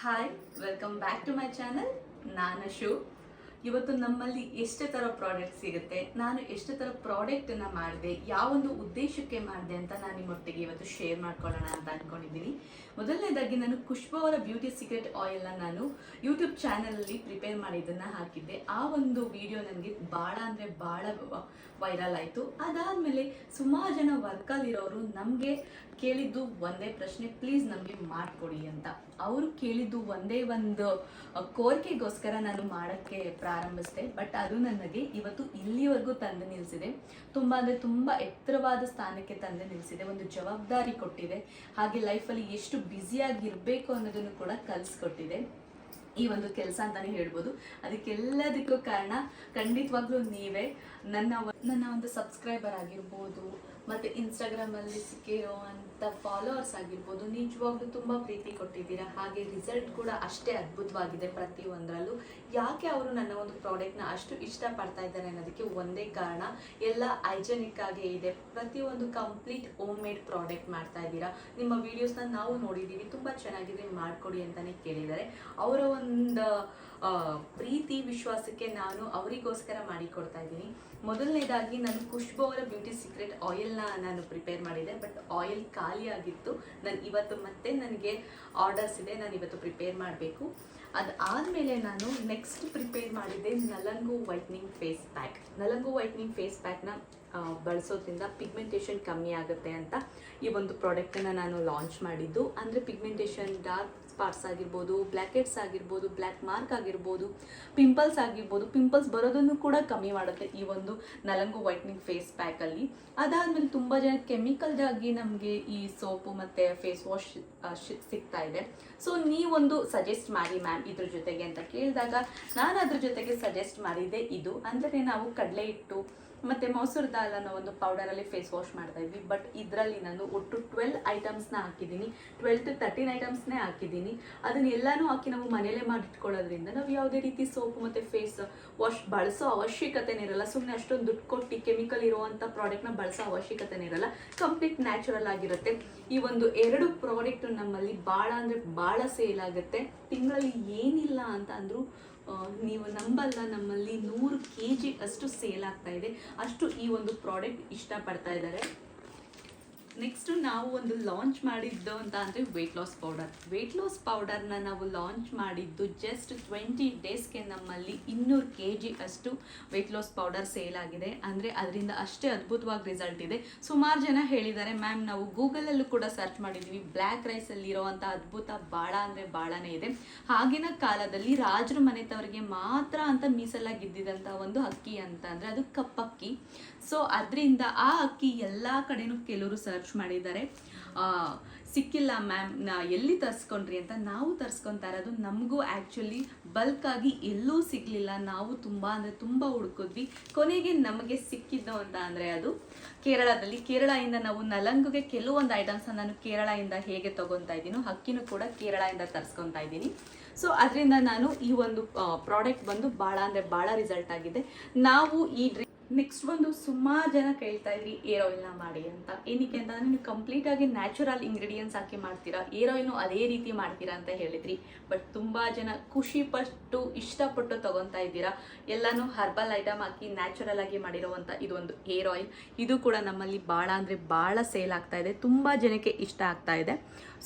hi welcome back to my channel ನಾನು ಶು ಇವತ್ತು ನಮ್ಮಲ್ಲಿ ಎಷ್ಟು ಥರ ಪ್ರಾಡಕ್ಟ್ ಸಿಗುತ್ತೆ, ನಾನು ಎಷ್ಟು ಥರ ಪ್ರಾಡಕ್ಟನ್ನು ಮಾಡಿದೆ, ಯಾವೊಂದು ಉದ್ದೇಶಕ್ಕೆ ಮಾಡಿದೆ ಅಂತ ನಾನು ನಿಮ್ಮೊಟ್ಟಿಗೆ ಇವತ್ತು ಶೇರ್ ಮಾಡ್ಕೊಳ್ಳೋಣ ಅಂತ ಅಂದ್ಕೊಂಡಿದ್ದೀನಿ ಮೊದಲನೇದಾಗಿ ನಾನು ಖುಷ್ಬು ಅವರ ಬ್ಯೂಟಿ ಸೀಕ್ರೆಟ್ ಆಯಿಲ್ನ ನಾನು ಯೂಟ್ಯೂಬ್ ಚಾನಲಲ್ಲಿ ಪ್ರಿಪೇರ್ ಮಾಡಿದ್ದನ್ನು ಹಾಕಿದ್ದೆ. ಆ ಒಂದು ವಿಡಿಯೋ ನನಗೆ ಭಾಳ ಅಂದರೆ ಭಾಳ ವೈರಲ್ ಆಯಿತು. ಅದಾದಮೇಲೆ ಸುಮಾರು ಜನ ವರ್ಕಲ್ಲಿರೋರು ನಮಗೆ ಕೇಳಿದ್ದು ಒಂದೇ ಪ್ರಶ್ನೆ ಪ್ಲೀಸ್ ನಮಗೆ ಮಾಡಿಕೊಡಿ ಅಂತ. ಅವರು ಕೇಳಿದ್ದು ಒಂದೇ ಒಂದು ಕೋರಿಕೆಗೋಸ್ಕರ ನಾನು ಮಾಡೋಕ್ಕೆ ಪ್ರಾರಂಭಿಸಿದೆ. ಬಟ್ ಅದು ನನಗೆ ಇವತ್ತು ಇಲ್ಲಿವರೆಗೂ ತಂದು ನಿಲ್ಲಿಸಿದೆ ತುಂಬ ಅಂದರೆ ತುಂಬ ಎತ್ತರವಾದ ಸ್ಥಾನಕ್ಕೆ ತಂದು ನಿಲ್ಲಿಸಿದೆ ಒಂದು ಜವಾಬ್ದಾರಿ ಕೊಟ್ಟಿದೆ. ಹಾಗೆ ಲೈಫಲ್ಲಿ ಎಷ್ಟು ಬ್ಯುಸಿಯಾಗಿರಬೇಕು ಅನ್ನೋದನ್ನು ಕೂಡ ಕಲಿಸ್ಕೊಟ್ಟಿದೆ. ಈ ಒಂದು ಕೆಲಸ ಅಂತಾನೆ ಹೇಳ್ಬೋದು. ಅದಕ್ಕೆಲ್ಲದಕ್ಕೂ ಕಾರಣ ಖಂಡಿತವಾಗ್ಲೂ ನೀವೇ. ನನ್ನ ನನ್ನ ಒಂದು ಸಬ್ಸ್ಕ್ರೈಬರ್ ಆಗಿರ್ಬೋದು ಮತ್ತು ಇನ್ಸ್ಟಾಗ್ರಾಮಲ್ಲಿ ಸಿಕ್ಕಿರೋ ಅಂತ ಫಾಲೋವರ್ಸ್ ಆಗಿರ್ಬೋದು, ನಿಜವಾಗ್ಲೂ ತುಂಬ ಪ್ರೀತಿ ಕೊಟ್ಟಿದ್ದೀರಾ? ಹಾಗೆ ರಿಸಲ್ಟ್ ಕೂಡ ಅಷ್ಟೇ ಅದ್ಭುತವಾಗಿದೆ ಪ್ರತಿಯೊಂದರಲ್ಲೂ. ಯಾಕೆ ಅವರು ನನ್ನ ಒಂದು ಪ್ರಾಡಕ್ಟ್ನ ಅಷ್ಟು ಇಷ್ಟಪಡ್ತಾ ಇದ್ದಾರೆ ಅನ್ನೋದಕ್ಕೆ ಒಂದೇ ಕಾರಣ, ಎಲ್ಲ ಹೈಜೆನಿಕ್ ಆಗೇ ಇದೆ. ಪ್ರತಿಯೊಂದು ಕಂಪ್ಲೀಟ್ ಹೋಮ್ ಮೇಡ್ ಪ್ರಾಡಕ್ಟ್ ಮಾಡ್ತಾ ಇದ್ದೀರಾ? ನಿಮ್ಮ ವಿಡಿಯೋಸ್ನ ನಾವು ನೋಡಿದ್ದೀವಿ, ತುಂಬ ಚೆನ್ನಾಗಿದೆ, ಮಾಡಿಕೊಡಿ ಅಂತಲೇ ಕೇಳಿದ್ದಾರೆ. ಅವರ ಒಂದು ಪ್ರೀತಿ, ವಿಶ್ವಾಸಕ್ಕೆ ನಾನು ಅವರಿಗೋಸ್ಕರ ಮಾಡಿಕೊಡ್ತಾ ಇದ್ದೀನಿ. ಮೊದಲನೇದಾಗಿ, ನಾನು ಖುಷ್ಬು ಅವರ ಬ್ಯೂಟಿ ಸೀಕ್ರೆಟ್ ಆಯಿಲ್ನ ನಾನು ಪ್ರಿಪೇರ್ ಮಾಡಿದೆ ಬಟ್ ಆಯಿಲ್ ಖಾಲಿ ಆಗಿತ್ತು. ನಾನು ಇವತ್ತು ಮತ್ತೆ ನನಗೆ ಆರ್ಡರ್ಸ್ ಇದೆ, ನಾನು ಇವತ್ತು ಪ್ರಿಪೇರ್ ಮಾಡಬೇಕು. ಅದು ಆದಮೇಲೆ ನಾನು ನೆಕ್ಸ್ಟ್ ಪ್ರಿಪೇರ್ ಮಾಡಿದ್ದೆ nalangu whitening face pack nalangu whitening face ಪ್ಯಾಕ್ನ ಬಳಸೋದ್ರಿಂದ ಪಿಗ್ಮೆಂಟೇಷನ್ ಕಮ್ಮಿ ಆಗುತ್ತೆ ಅಂತ ಈ ಒಂದು ಪ್ರಾಡಕ್ಟನ್ನು ನಾನು ಲಾಂಚ್ ಮಾಡಿದ್ದು. ಅಂದರೆ ಪಿಗ್ಮೆಂಟೇಷನ್ ಡಾರ್ಕ್ ಸ್ಪಾಟ್ಸ್ ಆಗಿರ್ಬೋದು, ಬ್ಲ್ಯಾಕೆಟ್ಸ್ ಆಗಿರ್ಬೋದು, ಬ್ಲ್ಯಾಕ್ ಮಾರ್ಕ್ ಆಗಿರ್ಬೋದು, ಪಿಂಪಲ್ಸ್ ಆಗಿರ್ಬೋದು, ಪಿಂಪಲ್ಸ್ ಬರೋದನ್ನು ಕೂಡ ಕಮ್ಮಿ ಮಾಡುತ್ತೆ ಈ ಒಂದು ನಲಂಗು ವೈಟ್ನಿಂಗ್ ಫೇಸ್ ಪ್ಯಾಕಲ್ಲಿ. ಅದಾದಮೇಲೆ ತುಂಬ ಜನ ಕೆಮಿಕಲ್ದಾಗಿ ನಮಗೆ ಈ ಸೋಪು ಮತ್ತು ಫೇಸ್ ವಾಶ್ ಸಿಗ್ತಾ ಇದೆ. ಸೊ, ನೀವೊಂದು ಸಜೆಸ್ಟ್ ಮಾಡಿ ಮ್ಯಾಮ್ ಇದ್ರ ಜೊತೆಗೆ ಅಂತ ಕೇಳಿದಾಗ ನಾನು ಅದ್ರ ಜೊತೆಗೆ ಸಜೆಸ್ಟ್ ಮಾಡಿದ್ದೆ ಇದು. ಅಂದರೆ ನಾವು ಕಡಲೆ ಹಿಟ್ಟು ಮತ್ತು ಮೊಸರು ದಾಲ್ ಅನ್ನೋ ಒಂದು ಪೌಡರಲ್ಲಿ ಫೇಸ್ ವಾಶ್ ಮಾಡ್ತಾ ಇದ್ವಿ. ಬಟ್ ಇದರಲ್ಲಿ ನಾನು ಒಟ್ಟು ಟ್ವೆಲ್ ಐಟಮ್ಸ್ನ ಹಾಕಿದ್ದೀನಿ. ಟ್ವೆಲ್ ಟು ತರ್ಟೀನ್ ಐಟಮ್ಸ್ನೇ ಹಾಕಿದ್ದೀನಿ. ಅದನ್ನ ಎಲ್ಲನೂ ಹಾಕಿ ನಾವು ಮನೇಲೇ ಮಾಡಿಟ್ಕೊಳ್ಳೋದ್ರಿಂದ ನಾವು ಯಾವುದೇ ರೀತಿ ಸೋಪು ಮತ್ತು ಫೇಸ್ ವಾಶ್ ಬಳಸೋ ಅವಶ್ಯಕತೆನೇ ಇರಲ್ಲ. ಸುಮ್ಮನೆ ಅಷ್ಟೊಂದು ದುಡ್ಡು ಕೊಟ್ಟು ಕೆಮಿಕಲ್ ಇರುವಂಥ ಪ್ರಾಡಕ್ಟ್ನ ಬಳಸೋ ಅವಶ್ಯಕತೆನೇ ಇರಲ್ಲ. ಕಂಪ್ಲೀಟ್ ನ್ಯಾಚುರಲ್ ಆಗಿರುತ್ತೆ. ಈ ಒಂದು ಎರಡು ಪ್ರಾಡಕ್ಟ್ ನಮ್ಮಲ್ಲಿ ಭಾಳ ಅಂದರೆ ಭಾಳ ಸೇಲ್ ಆಗುತ್ತೆ. ತಿಂಗಳಲ್ಲಿ ಏನಿಲ್ಲ ಅಂತ ಅಂದರೂ ನೀವು ನಂಬಲ್ಲ, ನಮ್ಮಲ್ಲಿ ನೂರು ಕೆ ಜಿ ಅಷ್ಟು ಸೇಲ್ ಆಗ್ತಾ ಇದೆ. ಅಷ್ಟು ಈ ಒಂದು ಪ್ರಾಡಕ್ಟ್ ಇಷ್ಟಪಡ್ತಾ ಇದ್ದಾರೆ. ನೆಕ್ಸ್ಟ್ ನಾವು ಒಂದು ಲಾಂಚ್ ಮಾಡಿದ್ದು ಅಂತ ಅಂದರೆ weight loss powder weight loss ಪೌಡರ್ನ ನಾವು ಲಾಂಚ್ ಮಾಡಿದ್ದು ಜಸ್ಟ್ ಟ್ವೆಂಟಿ ಡೇಸ್ಗೆ ನಮ್ಮಲ್ಲಿ ಇನ್ನೂರು ಕೆ ಜಿ ಅಷ್ಟು ವೆಯ್ಟ್ ಲಾಸ್ ಪೌಡರ್ ಸೇಲ್ ಆಗಿದೆ. ಅಂದರೆ ಅದರಿಂದ ಅಷ್ಟೇ ಅದ್ಭುತವಾಗಿ ರಿಸಲ್ಟ್ ಇದೆ. ಸುಮಾರು ಜನ ಹೇಳಿದ್ದಾರೆ ಮ್ಯಾಮ್ ನಾವು ಗೂಗಲಲ್ಲೂ ಕೂಡ ಸರ್ಚ್ ಮಾಡಿದ್ದೀವಿ ಬ್ಲ್ಯಾಕ್ ರೈಸಲ್ಲಿರೋವಂಥ ಅದ್ಭುತ ಭಾಳ ಅಂದರೆ ಭಾಳನೇ ಇದೆ. ಆಗಿನ ಕಾಲದಲ್ಲಿ ರಾಜರ ಮನೆತವರಿಗೆ ಮಾತ್ರ ಅಂತ ಮೀಸಲಾಗಿದ್ದಂಥ ಒಂದು ಅಕ್ಕಿ ಅಂತ ಅದು ಕಪ್ಪಕ್ಕಿ ಸೊ ಅದರಿಂದ ಆ ಅಕ್ಕಿ ಎಲ್ಲ ಕಡೆನೂ ಕೆಲವರು ಸರ್ಚ್ ಮಾಡಿದ್ದಾರೆ. ಆ, ಸಿಕ್ಕಿಲ್ಲ ಮ್ಯಾಮ್ ನಾ ಎಲ್ಲಿ ತರಿಸ್ಕೊಂಡ್ರಿ ಅಂತ ನಾವು ತರಿಸ್ಕೊತಾ ಇರೋದು ನಮಗೂ ಆ್ಯಕ್ಚುಲಿ ಬಲ್ಕಾಗಿ ಎಲ್ಲೂ ಸಿಗಲಿಲ್ಲ. ನಾವು ತುಂಬ ಅಂದರೆ ತುಂಬ ಹುಡುಕಿದ್ವಿ. ಕೊನೆಗೆ ನಮಗೆ ಸಿಕ್ಕಿದ್ದು ಅಂತ ಅಂದರೆ ಅದು ಕೇರಳದಲ್ಲಿ. ಕೇರಳದಿಂದ ನಾವು ನಲಂಗುಗೆ ಕೆಲವೊಂದು ಐಟಮ್ಸ್ ನಾನು ಕೇರಳದಿಂದ ಹೇಗೆ ತೊಗೊತಾ ಇದ್ದೀನೋ ಹಕ್ಕಿನೂ ಕೂಡ ಕೇರಳದಿಂದ ತರಿಸ್ಕೊತಾ ಇದ್ದೀನಿ. ಸೊ ಅದರಿಂದ ನಾನು ಈ ಒಂದು ಪ್ರಾಡಕ್ಟ್ ಬಂದು ಭಾಳ ಅಂದರೆ ಭಾಳ ರಿಸಲ್ಟ್ ಆಗಿದೆ. ನಾವು ಈ ಡ್ರಿ ನೆಕ್ಸ್ಟ್ ಒಂದು ಸುಮಾರು ಜನ ಕೇಳ್ತಾ ಇದ್ರಿ, ಏರ್ ಆಯಿಲ್ನ ಮಾಡಿ ಅಂತ. ಏನಕ್ಕೆ ಅಂತ ನೀವು ಕಂಪ್ಲೀಟಾಗಿ ನ್ಯಾಚುರಲ್ ಇಂಗ್ರೀಡಿಯೆಂಟ್ಸ್ ಹಾಕಿ ಮಾಡ್ತೀರಾ, ಏರ್ ಆಯಿಲ್ನು ಅದೇ ರೀತಿ ಮಾಡ್ತೀರಾ ಅಂತ ಹೇಳಿದ್ರಿ. ಬಟ್ ತುಂಬ ಜನ ಖುಷಿ ಪಟ್ಟು ಇಷ್ಟಪಟ್ಟು ತಗೊತಾ ಇದ್ದೀರಾ. ಎಲ್ಲನೂ ಹರ್ಬಲ್ ಐಟಮ್ ಹಾಕಿ ನ್ಯಾಚುರಲ್ ಆಗಿ ಮಾಡಿರೋವಂಥ ಇದೊಂದು ಏರ್ ಆಯಿಲ್ ಇದು ಕೂಡ ನಮ್ಮಲ್ಲಿ ಭಾಳ ಅಂದರೆ ಭಾಳ ಸೇಲ್ ಆಗ್ತಾ ಇದೆ, ತುಂಬ ಜನಕ್ಕೆ ಇಷ್ಟ ಆಗ್ತಾ ಇದೆ.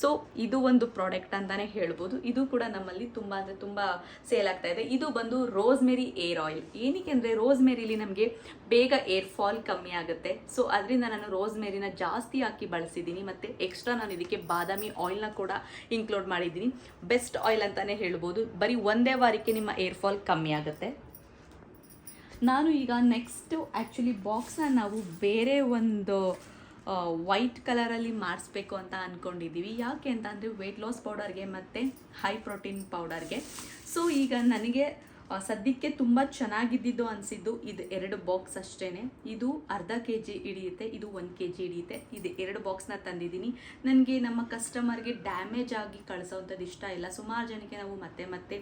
ಸೊ ಇದು ಒಂದು ಪ್ರಾಡಕ್ಟ್ ಅಂತಾನೆ ಹೇಳ್ಬೋದು. ಇದು ಕೂಡ ನಮ್ಮಲ್ಲಿ ತುಂಬ ಅಂದರೆ ತುಂಬ ಸೇಲ್ ಆಗ್ತಾ ಇದೆ. ಇದು ಬಂದು ರೋಸ್ಮೆರಿ ಏರ್ ಆಯಿಲ್ ಏನಕ್ಕೆ ಅಂದರೆ ರೋಸ್ಮೆರಿಲಿ ನಮಗೆ ಬೇಗ ಏರ್ ಫಾಲ್ ಕಮ್ಮಿ ಆಗುತ್ತೆ. ಸೊ ಅದರಿಂದ ನಾನು ರೋಸ್ ಮೇರಿನ ಜಾಸ್ತಿ ಹಾಕಿ ಬಳಸಿದ್ದೀನಿ ಮತ್ತು ಎಕ್ಸ್ಟ್ರಾ ನಾನು ಇದಕ್ಕೆ ಬಾದಾಮಿ ಆಯಿಲ್ನ ಕೂಡ ಇನ್ಕ್ಲೂಡ್ ಮಾಡಿದ್ದೀನಿ ಬೆಸ್ಟ್ ಆಯಿಲ್ ಅಂತಲೇ ಹೇಳ್ಬೋದು. ಬರೀ ಒಂದೇ ವಾರಕ್ಕೆ ನಿಮ್ಮ ಏರ್ ಫಾಲ್ ಕಮ್ಮಿ ಆಗುತ್ತೆ. ನಾನು ಈಗ ನೆಕ್ಸ್ಟು ಆ್ಯಕ್ಚುಲಿ ಬಾಕ್ಸ್ನ ನಾವು ಬೇರೆ ಒಂದು ವೈಟ್ ಕಲರಲ್ಲಿ ಮಾಡಿಸ್ಬೇಕು ಅಂತ ಅಂದ್ಕೊಂಡಿದ್ದೀವಿ ಯಾಕೆ ಅಂತ ಅಂದರೆ ವೆಯ್ಟ್ ಲಾಸ್ ಪೌಡರ್ಗೆ ಮತ್ತು ಹೈ ಪ್ರೋಟೀನ್ ಪೌಡರ್ಗೆ ಸೊ ಈಗ ನನಗೆ ಸದ್ಯಕ್ಕೆ ತುಂಬ ಚೆನ್ನಾಗಿದ್ದಿದ್ದು ಅನಿಸಿದ್ದು ಇದು ಎರಡು ಬಾಕ್ಸ್ ಅಷ್ಟೇ ಇದು ಅರ್ಧ ಕೆ ಜಿ ಹಿಡಿಯುತ್ತೆ, ಇದು ಒಂದು ಕೆ ಜಿ ಹಿಡಿಯುತ್ತೆ. ಇದು ಎರಡು ಬಾಕ್ಸ್ನ ತಂದಿದ್ದೀನಿ. ನನಗೆ ನಮ್ಮ ಕಸ್ಟಮರ್ಗೆ ಡ್ಯಾಮೇಜ್ ಆಗಿ ಕಳಿಸೋವಂಥದ್ದು ಇಷ್ಟ ಇಲ್ಲ. ಸುಮಾರು ಜನಕ್ಕೆ ನಾವು ಮತ್ತೆ ಮತ್ತೆ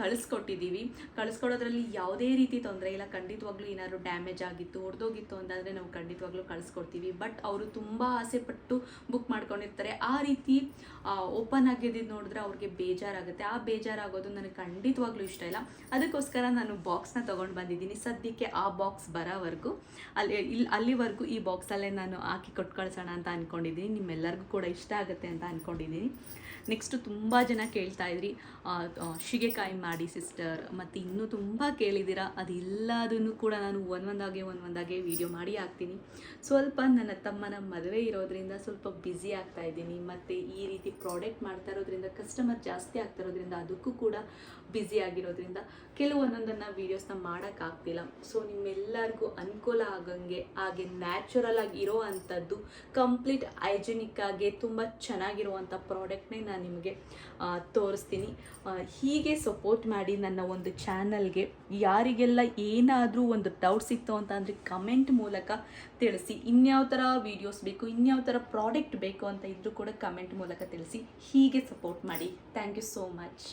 ಕಳಿಸ್ಕೊಟ್ಟಿದ್ದೀವಿ. ಕಳಿಸ್ಕೊಡೋದ್ರಲ್ಲಿ ಯಾವುದೇ ರೀತಿ ತೊಂದರೆ ಇಲ್ಲ. ಖಂಡಿತವಾಗ್ಲೂ ಏನಾದರೂ ಡ್ಯಾಮೇಜ್ ಆಗಿತ್ತು ಹೊಡೆದೋಗಿತ್ತು ಅಂತಂದರೆ ನಾವು ಖಂಡಿತವಾಗ್ಲೂ ಕಳಿಸ್ಕೊಡ್ತೀವಿ. ಬಟ್ ಅವರು ತುಂಬ ಆಸೆ ಪಟ್ಟು ಬುಕ್ ಮಾಡ್ಕೊಂಡಿರ್ತಾರೆ. ಆ ರೀತಿ ಓಪನ್ ಆಗಿದ್ದು ನೋಡಿದ್ರೆ ಅವ್ರಿಗೆ ಬೇಜಾರಾಗುತ್ತೆ. ಆ ಬೇಜಾರಾಗೋದು ನನಗೆ ಖಂಡಿತವಾಗ್ಲೂ ಇಷ್ಟ ಇಲ್ಲ. ಅದಕ್ಕೋಸ್ಕರ ನಾನು ಬಾಕ್ಸ್ನ ತೊಗೊಂಡು ಬಂದಿದ್ದೀನಿ. ಸದ್ಯಕ್ಕೆ ಆ ಬಾಕ್ಸ್ ಬರೋವರೆಗೂ, ಅಲ್ಲಿ, ಇಲ್ಲಿ, ಅಲ್ಲಿವರೆಗೂ ಈ ಬಾಕ್ಸಲ್ಲೇ ನಾನು ಹಾಕಿ ಕೊಟ್ಟು ಅಂತ ಅಂದ್ಕೊಂಡಿದ್ದೀನಿ ನಿಮ್ಮೆಲ್ಲರಿಗೂ ಕೂಡ ಇಷ್ಟ ಆಗುತ್ತೆ ಅಂತ ಅಂದ್ಕೊಂಡಿದ್ದೀನಿ ನೆಕ್ಸ್ಟು ತುಂಬ ಜನ ಕೇಳ್ತಾ ಇದ್ರಿ. ಶಿಗೆಕಾಯಿ ಮಾಡಿ ಸಿಸ್ಟರ್, ಮತ್ತು ಇನ್ನೂ ತುಂಬ ಕೇಳಿದ್ದೀರಾ, ಅದೆಲ್ಲದನ್ನು ಕೂಡ ನಾನು ಒಂದೊಂದಾಗೆ ಒಂದೊಂದಾಗೆ ವಿಡಿಯೋ ಮಾಡಿ ಹಾಕ್ತೀನಿ. ಸ್ವಲ್ಪ ನನ್ನ ತಮ್ಮನ ಮದುವೆ ಇರೋದ್ರಿಂದ ಸ್ವಲ್ಪ ಬ್ಯುಸಿ ಆಗ್ತಾ ಇದ್ದೀನಿ. ಮತ್ತು ಈ ರೀತಿ ಪ್ರಾಡಕ್ಟ್ ಮಾಡ್ತಾ ಇರೋದ್ರಿಂದ ಕಸ್ಟಮರ್ ಜಾಸ್ತಿ ಆಗ್ತಾ ಇರೋದ್ರಿಂದ ಅದಕ್ಕೂ ಕೂಡ ಬ್ಯುಸಿ ಆಗಿರೋದ್ರಿಂದ ಕೆಲವೊಂದೊಂದನ್ನು ವೀಡಿಯೋಸ್ನ ಮಾಡೋಕ್ಕಾಗ್ತಿಲ್ಲ ಸೊ ನಿಮ್ಮೆಲ್ಲರಿಗೂ ಅನುಕೂಲ ಆಗಂಗೆ, ಹಾಗೆ ನ್ಯಾಚುರಲ್ ಆಗಿ ಇರೋ ಅಂಥದ್ದು ಕಂಪ್ಲೀಟ್ ಹೈಜೆನಿಕ್ ಆಗಿ ತುಂಬ ಚೆನ್ನಾಗಿರುವಂಥ ಪ್ರಾಡಕ್ಟ್ನೇ ನಾನು ನಿಮಗೆ ತೋರಿಸ್ತೀನಿ. ಹೀಗೆ ಸಪೋರ್ಟ್ ಮಾಡಿ ನನ್ನ ಒಂದು ಚಾನಲ್ಗೆ ಯಾರಿಗೆಲ್ಲ ಏನಾದರೂ ಒಂದು ಡೌಟ್ಸ್ ಇತ್ತು ಅಂತ ಅಂದರೆ ಕಮೆಂಟ್ ಮೂಲಕ ತಿಳಿಸಿ. ಇನ್ಯಾವ ಥರ ವೀಡಿಯೋಸ್ ಬೇಕು, ಇನ್ಯಾವ ಥರ ಪ್ರಾಡಕ್ಟ್ ಬೇಕು ಅಂತ ಇದ್ದರೂ ಕೂಡ ಕಮೆಂಟ್ ಮೂಲಕ ತಿಳಿಸಿ. ಹೀಗೆ ಸಪೋರ್ಟ್ ಮಾಡಿ. Thank you so much